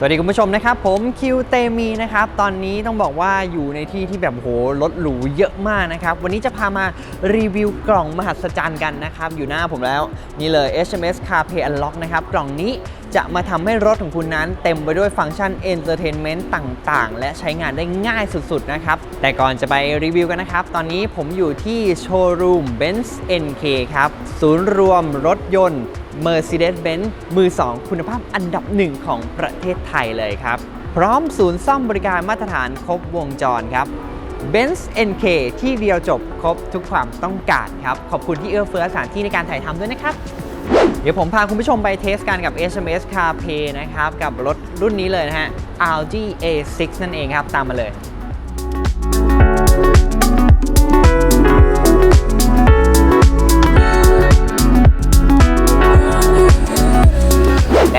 สวัสดีคุณผู้ชมนะครับ ผมคิวเตมีนะครับ ตอนนี้ต้องบอกว่าอยู่ในที่ที่แบบโหรถหรูเยอะมากนะครับ วันนี้จะพามารีวิวกล่องมหัศจรรย์กันนะครับ อยู่หน้าผมแล้ว นี่เลย HMS Car Pay Unlock นะครับ กล่องนี้จะมาทำให้รถของคุณนั้นเต็มไปด้วยฟังก์ชัน Entertainment ต่างๆ และใช้งานได้ง่ายสุดๆ นะครับ แต่ก่อนจะไปรีวิวกันนะครับ ตอนนี้ผมอยู่ที่โชว์รูม Benz NK ครับ ศูนย์รวมรถยนต์ Mercedes-Benz มือ 2 คุณภาพอันดับหนึ่งของประเทศไทยเลยครับ พร้อมศูนย์ซ่อมบริการมาตรฐานครบวงจรครับ Benz NK ที่เดียวจบครบทุกความต้องการครับ ขอบคุณที่เอื้อเฟื้อสถานที่ในการถ่ายทำด้วยนะครับ เดี๋ยวผมพาคุณผู้ชมไปเทสกันกับ HMS CarPlay นะครับ กับรถรุ่นนี้เลยนะฮะ Audi A6 นั่นเองครับ ตามมาเลย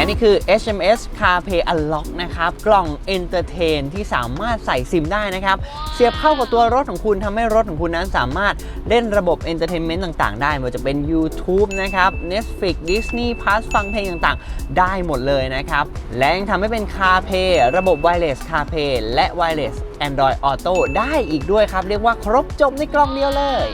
นี่คือ HMS CarPlay Unlock นะครับ กล่อง Entertain ที่สามารถใส่ซิมได้นะครับ เสียบเข้ากับตัวรถของคุณทำให้รถของคุณนั้นสามารถเล่นระบบ Entertainment ต่าง ๆ ได้ไม่ว่าจะเป็น YouTube นะครับ Netflix Disney Plus ฟังเพลงต่างๆ ได้หมดเลยนะครับ และยังทำให้เป็น CarPlay ระบบ Wireless CarPlay และ Wireless Android Auto ได้อีกด้วยครับ เรียกว่าครบจบในกล่องเดียวเลย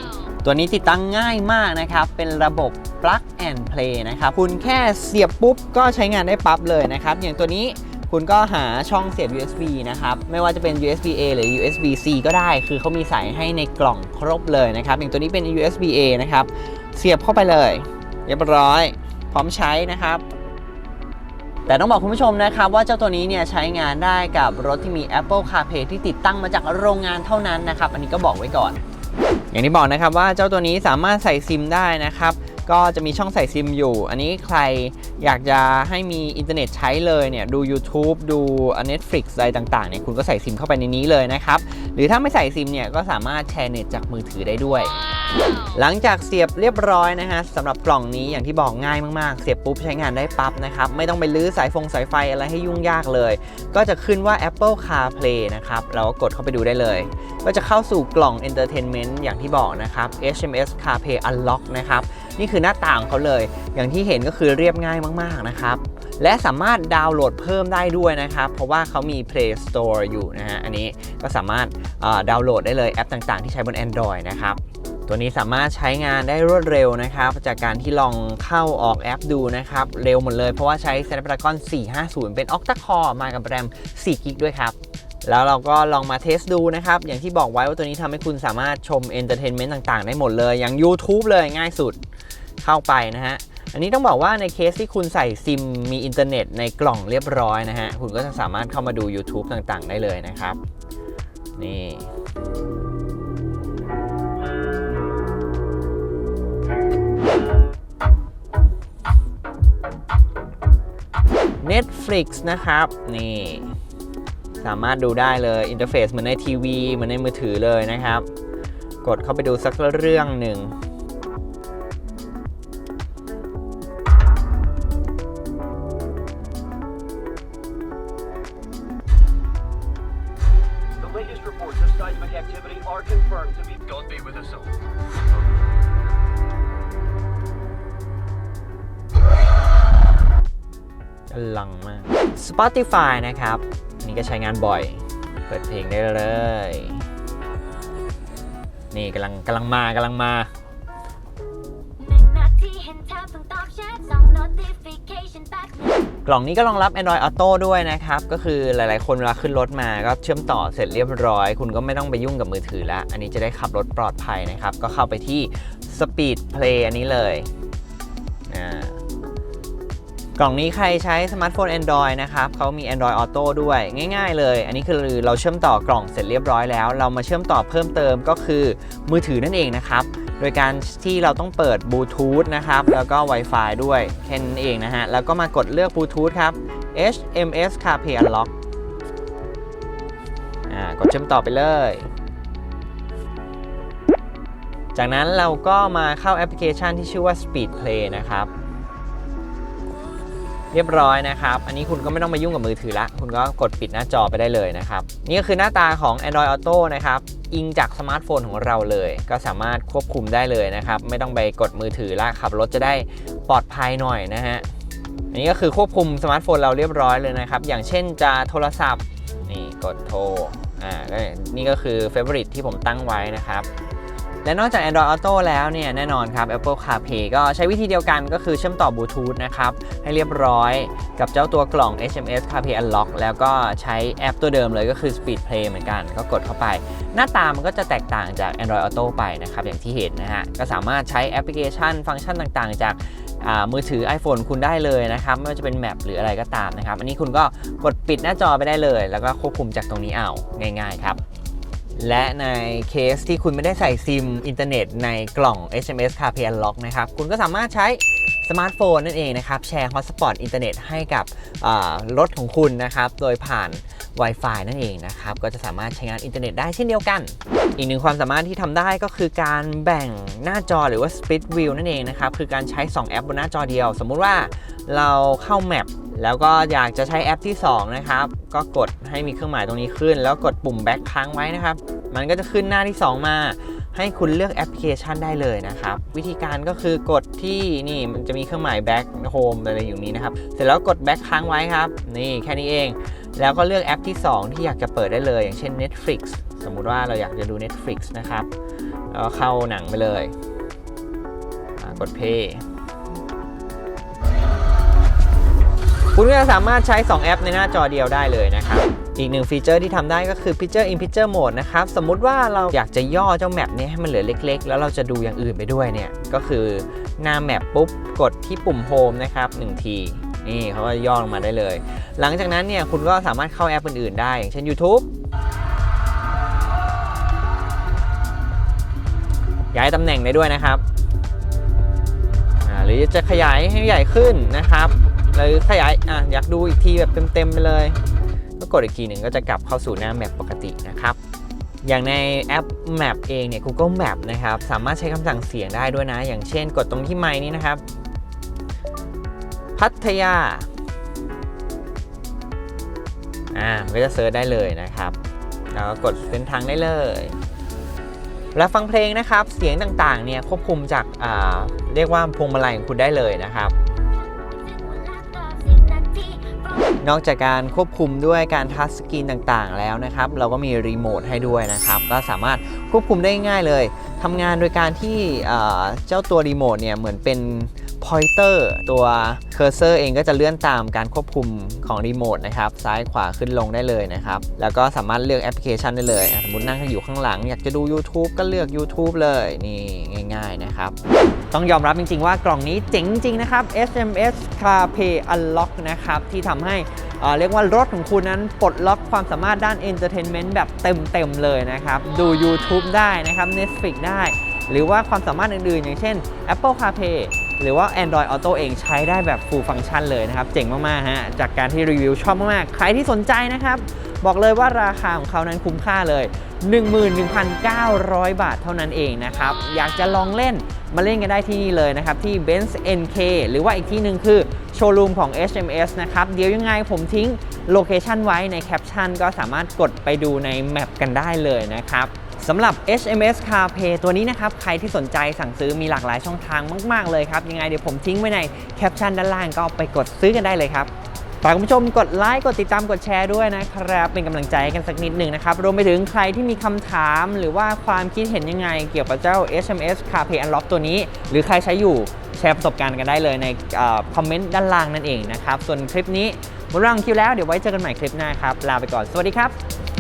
ตัวนี้ติดตั้งง่ายมากนะครับ เป็นระบบ plug and play นะครับ คุณแค่เสียบปุ๊บก็ใช้งานได้ปั๊บเลยนะครับ อย่างตัวนี้คุณก็หาช่องเสียบ USB นะครับ ไม่ว่าจะเป็น USB A หรือ USB C ก็ได้ คือเขามีใส่ให้ในกล่องครบเลยนะครับ อย่างตัวนี้เป็น USB A นะครับ เสียบเข้าไปเลย เรียบร้อย พร้อมใช้นะครับแต่ต้องบอกคุณผู้ชมนะครับว่าเจ้าตัวนี้เนี่ยใช้งานได้กับรถที่มี Apple CarPlay ที่ติดตั้งมาจากโรงงานเท่านั้นนะครับ อันนี้ก็บอกไว้ก่อน อย่างที่บอกนะครับว่าเจ้าตัวนี้สามารถใส่ซิมได้นะครับ ก็จะมีช่องใส่ซิมอยู่ อันนี้ใครอยากจะให้มีอินเทอร์เน็ตใช้เลยเนี่ยดู YouTube ดู Netflix อะไรต่างๆเนี่ยคุณก็ใส่ซิมเข้าไปในนี้เลยนะครับ หรือถ้าไม่ใส่ซิมเนี่ยก็สามารถแชร์เน็ตจากมือถือได้ด้วย หลังจากเสียบเรียบร้อยนะฮะสำหรับกล่องนี้อย่างที่บอกง่ายมากๆ เสียบปุ๊บใช้งานได้ปั๊บนะครับ ไม่ต้องไปลื้อสายฟงสายไฟอะไรให้ยุ่งยากเลย ก็จะขึ้นว่า Apple CarPlay นะครับ เราก็กดเข้าไปดูได้เลย ก็จะเข้าสู่กล่อง Entertainment อย่างที่บอกนะครับ HMS CarPlay Unlock นะครับ นี่คือหน้าต่างเขาเลย อย่างที่เห็นก็คือเรียบง่ายมากๆนะครับและสามารถดาวน์โหลดเพิ่มได้ด้วยนะครับ เพราะว่าเขามี Play Store อยู่นะฮะ อันนี้ก็สามารถดาวน์โหลดได้เลยแอปต่างๆ ที่ใช้บน Android นะครับ ตัวนี้สามารถใช้งานได้รวดเร็วนะครับ จากการที่ลองเข้าออกแอปดูนะครับ เร็วหมดเลยเพราะว่าใช้ Snapdragon 450 เป็น Octa Core มากับแรม4กิกด้วยครับแล้วเราก็ลองมาเทสดูนะครับ อย่างที่บอกไว้ว่าตัวนี้ทำให้คุณสามารถชมเอนเตอร์เทนเมนต์ต่างๆ ได้หมดเลย อย่าง YouTube เลยง่ายสุดเข้าไปนะฮะ อันนี้ต้องบอกว่าในเคสที่คุณใส่ซิมมีอินเทอร์เน็ตในกล่องเรียบร้อยนะฮะ คุณก็จะสามารถเข้ามาดู YouTube ต่างๆ ได้เลยนะครับ นี่ Netflix นะครับ นี่ สามารถดูได้เลยอินเทอร์เฟซเหมือนในทีวีเหมือนในมือถือเลยนะครับ กดเข้าไปดูสักเรื่องหนึ่ง The อลังมาก Spotify นะครับอันนี้ก็ใช้งานบ่อย เปิดเพลงได้เลย นี่กำลังกำลังมากำลังมาหนึ่งนาทีเห็นแทบต้องตอบแชทสอง notification back กล่องนี้ก็รองรับ Android Auto ด้วยนะครับ ก็คือหลายๆ คนเวลาขึ้นรถมาก็เชื่อมต่อเสร็จเรียบร้อย คุณก็ไม่ต้องไปยุ่งกับมือถือแล้วอันนี้จะได้ขับรถปลอดภัยนะครับ ก็เข้าไปที่ Speed Play อันนี้เลยอ่า กล่องนี้ใครใช้สมาร์ทโฟน Android นะครับเขามี Android Auto ด้วยง่าย ๆ เลย อันนี้คือเราเชื่อมต่อกล่องเสร็จเรียบร้อยแล้ว เรามาเชื่อมต่อเพิ่มเติมก็คือมือถือนั่นเองนะครับ โดยการที่เราต้องเปิดบลูทูธนะครับ แล้วก็ Wi-Fi ด้วยแค่นั้นเองนะฮะ แล้วก็มากดเลือกบลูทูธครับ HMS CarPlay Unlock อ่ากดเชื่อมต่อไปเลยจากนั้นเราก็มาเข้าแอปพลิเคชันที่ชื่อว่า Speed Play นะครับ เรียบร้อยนะครับ อันนี้คุณก็ไม่ต้องมายุ่งกับมือถือละ คุณก็กดปิดหน้าจอไปได้เลยนะครับ นี่ก็คือหน้าตาของ Android Auto นะครับ อิงจากสมาร์ทโฟนของเราเลย ก็สามารถควบคุมได้เลยนะครับ ไม่ต้องไปกดมือถือละขับรถจะได้ปลอดภัยหน่อยนะฮะ อันนี้ก็คือควบคุมสมาร์ทโฟนเราเรียบร้อยเลยนะครับ อย่างเช่นจะโทรศัพท์ นี่กดโทร อ่า นี่ก็คือ Favorite ที่ผมตั้งไว้นะครับ และนอกจาก Android Auto แล้วเนี่ยแน่นอนครับ Apple CarPlay ก็ใช้วิธีเดียวกันก็คือเชื่อมต่อบลูทูธนะครับ ให้เรียบร้อยกับเจ้าตัวกล่อง HMS CarPlay Unlock แล้วก็ใช้แอปตัวเดิมเลยก็คือ Speed Play เหมือนกัน ก็กดเข้าไป หน้าตามันก็จะแตกต่างจาก Android Auto ไปนะครับ อย่างที่เห็นนะฮะ ก็สามารถใช้แอปพลิเคชันฟังก์ชันต่างๆ จากมือถือ iPhone คุณได้เลยนะครับ ไม่ว่าจะเป็นแมปหรืออะไรก็ตามนะครับ อันนี้คุณก็กดปิดหน้าจอไปได้เลย แล้วก็ควบคุมจากตรงนี้เอาง่าย ๆ ครับ และในเคสที่คุณไม่ได้ใส่ซิมอินเทอร์เน็ตในกล่อง HMS c a r p a n Lock นะครับ คุณก็สามารถใช้สมาร์ทโฟนนั่นเองนะครับ แชร์ฮอตสปอตอินเทอร์เน็ตให้กับรถของคุณนะครับ โดยผ่าน Wi-Fi นั่นเองนะครับ ก็จะสามารถใช้งานอินเทอร์เน็ตได้เช่นเดียวกัน อีกหนึ่งความสามารถที่ทำได้ก็คือการแบ่งหน้าจอหรือว่า split view นั่นเองนะครับ คือการใช้ 2 แอปบนหน้าจอเดียว สมมุติว่าเราเข้า Map แล้วก็อยากจะใช้แอปที่ 2 นะครับ ก็กดให้มีเครื่องหมายตรงนี้ขึ้น แล้วกดปุ่ม back ค้างไว้นะครับ มันก็จะขึ้นหน้าที่ 2 มาให้คุณเลือกแอปพลิเคชันได้เลยนะครับ วิธีการก็คือกดที่นี่มันจะมีเครื่องหมาย back home อะไรอยู่นี้นะครับ เสร็จแล้วกด back ค้างไว้ครับ นี่แค่นี้เอง แล้วก็เลือกแอปที่ 2 ที่อยากจะเปิดได้เลย อย่างเช่น Netflix สมมุติว่าเราอยากจะดู Netflix นะครับแล้วก็เข้าหนังไปเลย กด play คุณก็จะสามารถใช้ 2 แอปในหน้าจอเดียวได้เลยนะครับ อีกหนึ่งฟีเจอร์ที่ทำได้ก็คือ Picture in Picture Mode นะครับ สมมุติว่าเราอยากจะย่อเจ้าแมปนี้ให้มันเหลือเล็ก ๆ แล้วเราจะดูอย่างอื่นไปด้วยเนี่ย ก็คือหน้าแมปปุ๊บ กดที่ปุ่ม Home นะครับ1ทีนี่เขาก็ย่อลงมาได้เลย หลังจากนั้นเนี่ยคุณก็สามารถเข้าแอปอื่นๆได้ อย่างเช่น YouTube ย้ายตำแหน่งได้ด้วยนะครับ หรือจะขยายให้ใหญ่ขึ้นนะครับ หรือขยายอะอยากดูอีกทีแบบเต็มๆไปเลย ก็กดอีกทีหนึ่งก็จะกลับเข้าสู่หน้าแมปปกตินะครับ อย่างในแอป Map เองเนี่ย Google Map นะครับ สามารถใช้คำสั่งเสียงได้ด้วยนะ อย่างเช่น กดตรงที่ไม้นี้นะครับ พัทยาอ่ามันก็จะเซิร์ชได้เลยนะครับ แล้วก็กดเส้นทางได้เลยและฟังเพลงนะครับ เสียงต่างๆ เนี่ยควบคุมจากเรียกว่าพวงมาลัยของคุณได้เลยนะครับ นอกจากการควบคุมด้วยการทัชสกรีนต่างๆ แล้วนะครับ เราก็มีรีโมทให้ด้วยนะครับ ก็สามารถควบคุมได้ง่ายเลยทำงานโดยการที่เอ่อเจ้าตัวรีโมทเนี่ยเหมือนเป็น pointer ตัวเคอร์เซอร์เองก็จะเลื่อนตามการควบคุมของรีโมทนะครับ ซ้ายขวาขึ้นลงได้เลยนะครับ แล้วก็สามารถเลือกแอปพลิเคชันได้เลย สมมตินั่งอยู่ข้างหลัง อยากจะดู YouTube ก็เลือก YouTube เลยนี่ง่าย ๆนะครับ ต้องยอมรับจริง ๆ ว่ากล่องนี้เจ๋งจริงนะครับ SMS CarPlay Unlock นะครับ ที่ทำให้เอ่อเรียกว่ารถของคุณนั้นปลดล็อกความสามารถด้าน Entertainment แบบเต็ม ๆ เลยนะครับ ดู YouTube ได้นะครับ Netflix ได้ หรือว่าความสามารถอื่น ๆ อย่างเช่น Apple CarPlay หรือว่า Android Auto เองใช้ได้แบบ full function เลยนะครับ เจ๋งมาก ๆ ฮะ จากการที่รีวิวชอบมาก ๆ ใครที่สนใจนะครับ บอกเลยว่าราคาของเขานั้นคุ้มค่าเลย 11,900 บาทเท่านั้นเองนะครับ อยากจะลองเล่นมาเล่นกันได้ที่นี่เลยนะครับ ที่ Benz NK หรือว่าอีกที่หนึ่งคือโชว์รูมของ HMS นะครับ เดี๋ยวยังไงผมทิ้งโลเคชันไว้ในแคปชั่นก็สามารถกดไปดูในแมปกันได้เลยนะครับ สำหรับ HMS CarPlay ตัวนี้นะครับ ใครที่สนใจสั่งซื้อมีหลากหลายช่องทางมาก ๆ เลยครับ ยังไงเดี๋ยวผมทิ้งไว้ในแคปชั่นด้านล่างก็ไปกดซื้อกันได้เลยครับฝากคุณผู้ชมกดไลค์กดติดตามกดแชร์ด้วยนะครับ เป็นกำลังใจกันสักนิดหนึ่งนะครับ รวมไปถึงใครที่มีคำถามหรือว่าความคิดเห็นยังไง เกี่ยวกับเจ้า HMS CarPlay Unlock ตัวนี้ หรือใครใช้อยู่แชร์ประสบการณ์กันได้เลยในคอมเมนต์ด้านล่างนั่นเองนะครับ ส่วนคลิปนี้หมดเวลาของคิวแล้วเดี๋ยวไว้เจอกันใหม่คลิปหน้าครับ ลาไปก่อน สวัสดีครับ